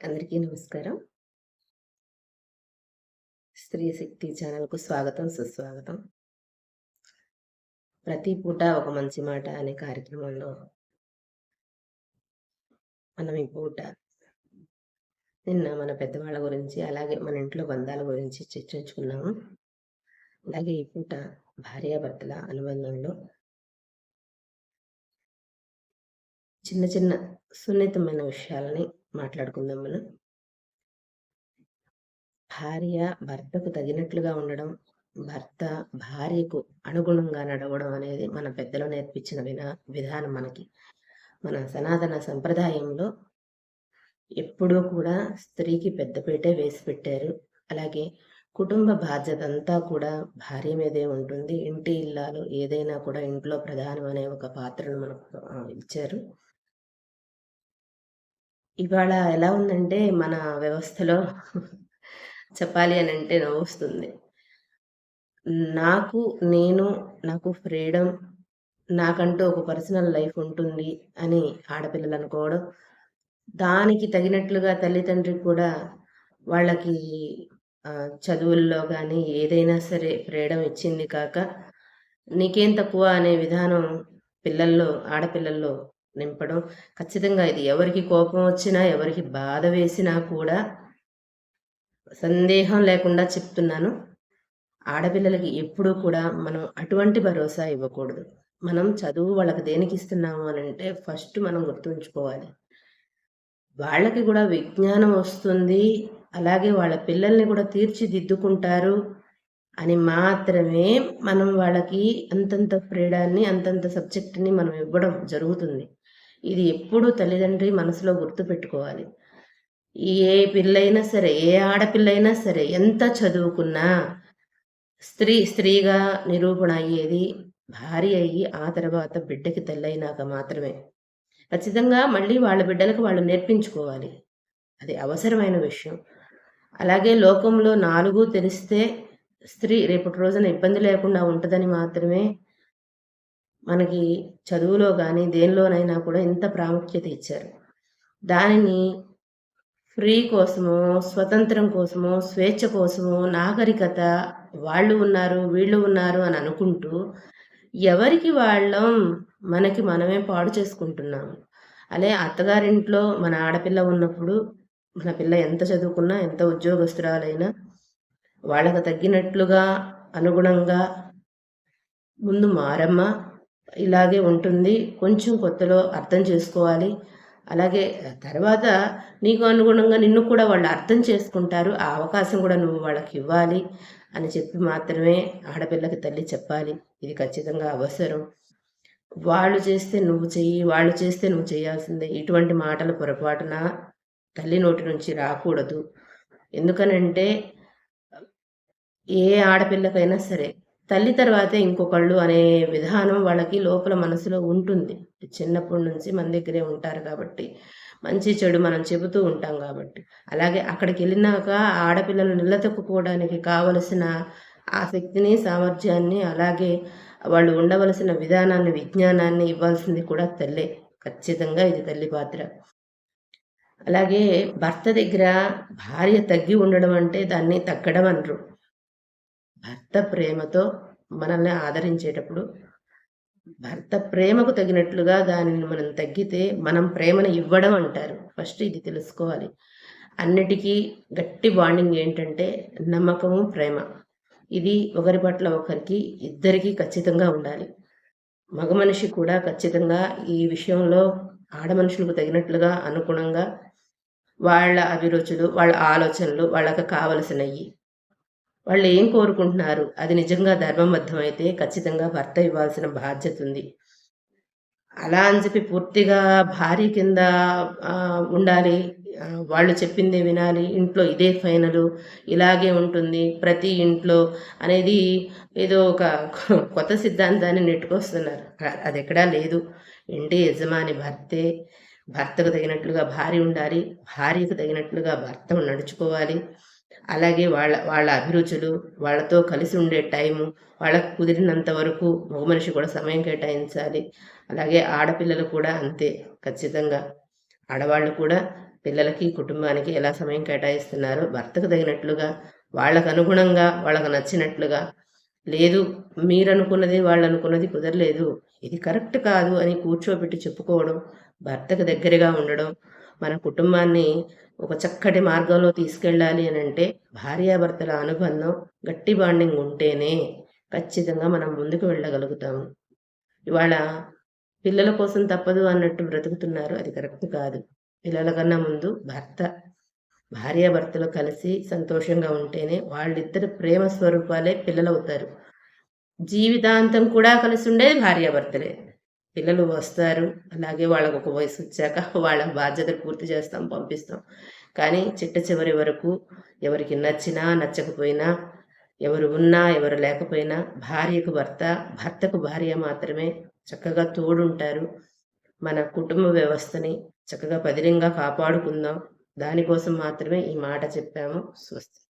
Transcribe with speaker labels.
Speaker 1: అందరికీ నమస్కారం. స్త్రీ శక్తి ఛానల్‌కు స్వాగతం, సుస్వాగతం. ప్రతి పూట ఒక మంచి మాట అనే కార్యక్రమంలో మనం ఈ పూట నిన్న మన పెద్దవాళ్ళ గురించి, అలాగే మన ఇంట్లో బంధాల గురించి చర్చించుకున్నాము. అలాగే ఈ పూట భార్యాభర్తల అనుబంధంలో చిన్న చిన్న సున్నితమైన విషయాలని మాట్లాడుకుందాం మనం. భార్య భర్తకు తగినట్లుగా ఉండడం, భర్త భార్యకు అనుగుణంగా నడవడం అనేది మన పెద్దలు నేర్పించిన వినా విధానం మనకి. మన సనాతన సంప్రదాయంలో ఎప్పుడూ కూడా స్త్రీకి పెద్దపీటే వేసి పెట్టారు. అలాగే కుటుంబ బాధ్యత అంతా కూడా భార్య మీదే ఉంటుంది. ఇంటి ఇల్లాలు ఏదైనా కూడా ఇంట్లో ప్రధానం అనే ఒక పాత్రను మనకు ఇచ్చారు. ఇవాళ ఎలా ఉందంటే మన వ్యవస్థలో చెప్పాలి అని అంటే నవ్వుస్తుంది నాకు నేను, నాకు ఫ్రీడమ్, నాకంటూ ఒక పర్సనల్ లైఫ్ ఉంటుంది అని ఆడపిల్లలు అనుకోవడం. దానికి తగినట్లుగా తల్లితండ్రి కూడా వాళ్ళకి చదువుల్లో కానీ ఏదైనా సరే ఫ్రీడమ్ ఇచ్చింది కాక, నీకేం తక్కువ అనే విధానం పిల్లల్లో, ఆడపిల్లల్లో నింపడం. ఖచ్చితంగా ఇది ఎవరికి కోపం వచ్చినా, ఎవరికి బాధ వేసినా కూడా సందేహం లేకుండా చెప్తున్నాను. ఆడపిల్లలకి ఎప్పుడూ కూడా మనం అటువంటి భరోసా ఇవ్వకూడదు. మనం చదువు వాళ్ళకి దేనికి ఇస్తున్నాము అని అంటే ఫస్ట్ మనం గుర్తుంచుకోవాలి. వాళ్ళకి కూడా విజ్ఞానం వస్తుంది. అలాగే వాళ్ళ పిల్లల్ని కూడా తీర్చిదిద్దుకుంటారు అని మాత్రమే మనం వాళ్ళకి అంతంత ఫ్రీడాన్ని, అంతంత సబ్జెక్ట్‌ని మనం ఇవ్వడం జరుగుతుంది. ఇది ఎప్పుడూ తల్లిదండ్రి మనసులో గుర్తుపెట్టుకోవాలి. ఏ పిల్లైనా సరే, ఏ ఆడపిల్లైనా సరే ఎంత చదువుకున్నా స్త్రీ స్త్రీగా నిరూపణ అయ్యేది భార్య అయ్యి, ఆ తర్వాత బిడ్డకి తల్లయినాక మాత్రమే. ఖచ్చితంగా మళ్ళీ వాళ్ళ బిడ్డలకు వాళ్ళు నేర్పించుకోవాలి. అది అవసరమైన విషయం. అలాగే లోకంలో నాలుగు తెలిస్తే స్త్రీ రేపటి రోజున ఇబ్బంది లేకుండా ఉంటుందని మాత్రమే మనకి చదువులో కానీ దేనిలోనైనా కూడా ఇంత ప్రాముఖ్యత ఇచ్చారు. దానిని ఫ్రీ కోసమో, స్వతంత్రం కోసమో, స్వేచ్ఛ కోసమో, నాగరికత వాళ్ళు ఉన్నారు, వీళ్ళు ఉన్నారు అని అనుకుంటూ ఎవరికి వాళ్ళం మనకి మనమే పాడు చేసుకుంటున్నాము. అలే అత్తగారింట్లో మన ఆడపిల్ల ఉన్నప్పుడు మన పిల్ల ఎంత చదువుకున్నా, ఎంత ఉద్యోగస్తురాలైనా వాళ్ళకు తగ్గినట్లుగా, అనుగుణంగా ముందు మారమ్మ ఇలాగే ఉంటుంది. కొంచెం కొత్తలో అర్థం చేసుకోవాలి. అలాగే తర్వాత నీకు అనుగుణంగా నిన్ను కూడా వాళ్ళు అర్థం చేసుకుంటారు. ఆ అవకాశం కూడా నువ్వు వాళ్ళకి ఇవ్వాలి అని చెప్పి మాత్రమే ఆడపిల్లకి తల్లి చెప్పాలి. ఇది ఖచ్చితంగా అవసరం. వాళ్ళు చేస్తే నువ్వు చెయ్యి, వాళ్ళు చేస్తే నువ్వు చేయాల్సిందే. ఇటువంటి మాటలు పొరపాటున తల్లి నోటి నుంచి రాకూడదు. ఎందుకనంటే ఏ ఆడపిల్లకైనా సరే తల్లి తర్వాతే ఇంకొకళ్ళు అనే విధానం వాళ్ళకి లోపల మనసులో ఉంటుంది. చిన్నప్పటి నుంచి మన దగ్గరే ఉంటారు కాబట్టి. మంచి చెడు మనం చెబుతూ ఉంటాం కాబట్టి అలాగే అక్కడికి వెళ్ళినాక ఆడపిల్లలు నిలదొక్కుకోవడానికి కావలసిన ఆ శక్తిని, సామర్థ్యాన్ని అలాగే వాళ్ళు ఉండవలసిన విధానాన్ని, విజ్ఞానాన్ని ఇవ్వాల్సింది కూడా తల్లే. ఖచ్చితంగా ఇది తల్లి పాత్ర. అలాగే భర్త దగ్గర భార్య తగ్గి ఉండడం అంటే దాన్ని తగ్గడం అనరు. భర్త ప్రేమతో మనల్ని ఆదరించేటప్పుడు భర్త ప్రేమకు తగినట్లుగా దానిని మనం తగ్గితే మనం ప్రేమను ఇవ్వడం అంటారు. ఫస్ట్ ఇది తెలుసుకోవాలి. అన్నిటికీ గట్టి బాండింగ్ ఏంటంటే నమ్మకము, ప్రేమ. ఇది ఒకరి పట్ల ఒకరికి ఇద్దరికీ ఖచ్చితంగా ఉండాలి. మగ మనిషి కూడా ఖచ్చితంగా ఈ విషయంలో ఆడ మనుషులకు తగినట్లుగా, అనుగుణంగా వాళ్ళ అభిరుచులు, వాళ్ళ ఆలోచనలు, వాళ్ళకి కావలసినవి వాళ్ళు ఏం కోరుకుంటున్నారు? అది నిజంగా ధర్మబద్ధమైతే ఖచ్చితంగా భర్త ఇవ్వాల్సిన బాధ్యత ఉంది. అలా అని చెప్పి పూర్తిగా భార్య కింద ఉండాలి. వాళ్ళు చెప్పిందే వినాలి. ఇంట్లో ఇదే ఫైనలు. ఇలాగే ఉంటుంది. ప్రతి ఇంట్లో అనేది ఏదో ఒక కొత్త సిద్ధాంతాన్ని నెట్టుకొస్తున్నారు. అది ఎక్కడా లేదు. ఇంటి యజమాని భర్తే. భర్తకు తగినట్లుగా భార్య ఉండాలి. భార్యకు తగినట్లుగా భర్త నడుచుకోవాలి. అలాగే వాళ్ళ వాళ్ళ అభిరుచులు, వాళ్ళతో కలిసి ఉండే టైము, వాళ్ళకు కుదిరినంత వరకు మగ మనిషి కూడా సమయం కేటాయించాలి. అలాగే ఆడపిల్లలు కూడా అంతే ఖచ్చితంగా. ఆడవాళ్ళు కూడా పిల్లలకి, కుటుంబానికి ఎలా సమయం కేటాయిస్తున్నారో భర్తకు తగినట్లుగా, వాళ్ళకు అనుగుణంగా, వాళ్ళకు నచ్చినట్లుగా, లేదు మీరు అనుకున్నది వాళ్ళనుకున్నది కుదరలేదు. ఇది కరెక్ట్ కాదు అని కూర్చోబెట్టి చెప్పుకోవడం, భర్తకు దగ్గరగా ఉండడం, మన కుటుంబాన్ని ఒక చక్కటి మార్గంలో తీసుకెళ్ళాలి అని అంటే భార్యాభర్తల అనుబంధం గట్టి బాండింగ్ ఉంటేనే ఖచ్చితంగా మనం ముందుకు వెళ్ళగలుగుతాము. ఇవాళ పిల్లల కోసం తప్పదు అన్నట్టు బ్రతుకుతున్నారు. అది కరెక్ట్ కాదు. పిల్లల కన్నా ముందు భర్త, భార్యాభర్తలు కలిసి సంతోషంగా ఉంటేనే వాళ్ళిద్దరు ప్రేమ స్వరూపాలే పిల్లలవుతారు. జీవితాంతం కూడా కలిసి ఉండేది భార్యాభర్తలే. పిల్లలు వస్తారు. అలాగే వాళ్ళకు ఒక వయసు వచ్చాక వాళ్ళ బాధ్యతలు పూర్తి చేస్తాం, పంపిస్తాం. కానీ చిట్ట చివరి వరకు ఎవరికి నచ్చినా, నచ్చకపోయినా, ఎవరు ఉన్నా, ఎవరు లేకపోయినా భార్యకు భర్త, భర్తకు భార్య మాత్రమే చక్కగా తోడుంటారు. మన కుటుంబ వ్యవస్థని చక్కగా పదిలంగా కాపాడుకుందాం. దానికోసం మాత్రమే ఈ మాట చెప్పాము. స్వస్తి.